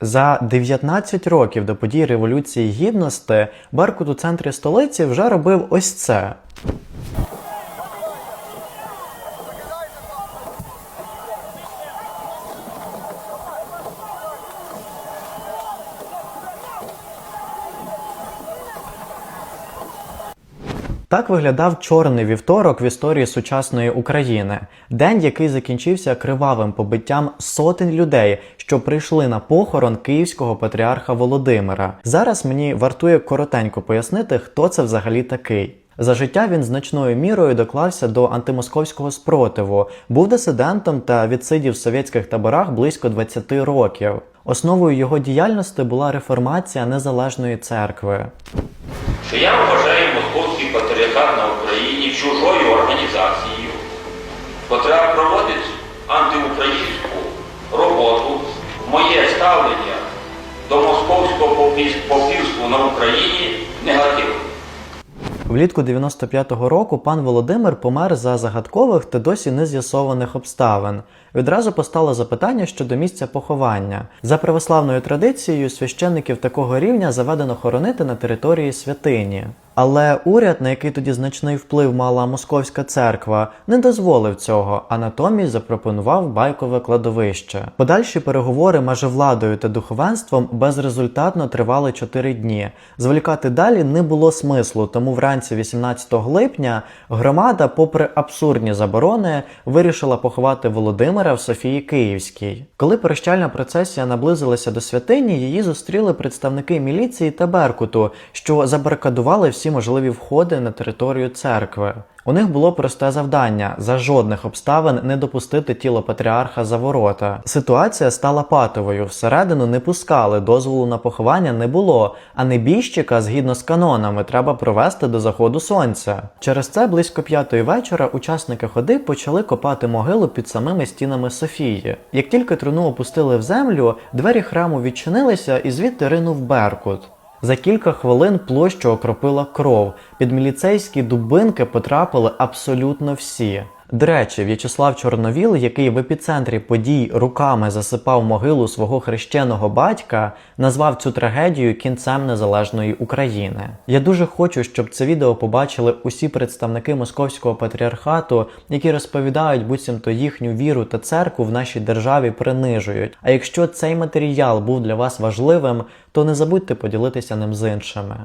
За 19 років до подій Революції Гідності Беркут у центрі столиці вже робив ось це. Так виглядав чорний вівторок в історії сучасної України, день, який закінчився кривавим побиттям сотень людей, що прийшли на похорон київського патріарха Володимира. Зараз мені вартує коротенько пояснити, хто це взагалі такий. За життя він значною мірою доклався до антимосковського спротиву, був дисидентом та відсидів в совєтських таборах близько 20 років. Основою його діяльності була реформація незалежної церкви. що я вважаю московський патріархат на Україні чужою московського попів- на Україні негативне. Влітку 95-го року пан Володимир помер за загадкових та досі не з'ясованих обставин. Відразу постало запитання щодо місця поховання. За православною традицією, священників такого рівня заведено хоронити на території святині. Але уряд, на який тоді значний вплив мала московська церква, не дозволив цього, а натомість запропонував байкове кладовище. Подальші переговори між владою та духовенством безрезультатно тривали 4 дні. Зволікати далі не було смислу, тому вранці 18 липня громада, попри абсурдні заборони, вирішила поховати Володимира в Софії Київській. Коли прощальна процесія наблизилася до святині, її зустріли представники міліції та Беркуту, що забарикадували всі можливі входи на територію церкви. У них було просте завдання за жодних обставин не допустити тіло патріарха за ворота. Ситуація стала патовою. Всередину не пускали, дозволу на поховання не було, а небіжчика, згідно з канонами, треба провести до заходу сонця. Через це близько п'ятої вечора учасники ходи почали копати могилу під самими стінами Софії. Як тільки труну опустили в землю, двері храму відчинилися і звідти ринув Беркут. За кілька хвилин площу окропила кров. Під міліцейські дубинки потрапили абсолютно всі. До речі, В'ячеслав Чорновіл, який в епіцентрі подій руками засипав могилу свого хрещеного батька, назвав цю трагедію кінцем незалежної України. Я дуже хочу, щоб це відео побачили усі представники московського патріархату, які розповідають, буцімто їхню віру та церкву в нашій державі принижують. А якщо цей матеріал був для вас важливим, то не забудьте поділитися ним з іншими.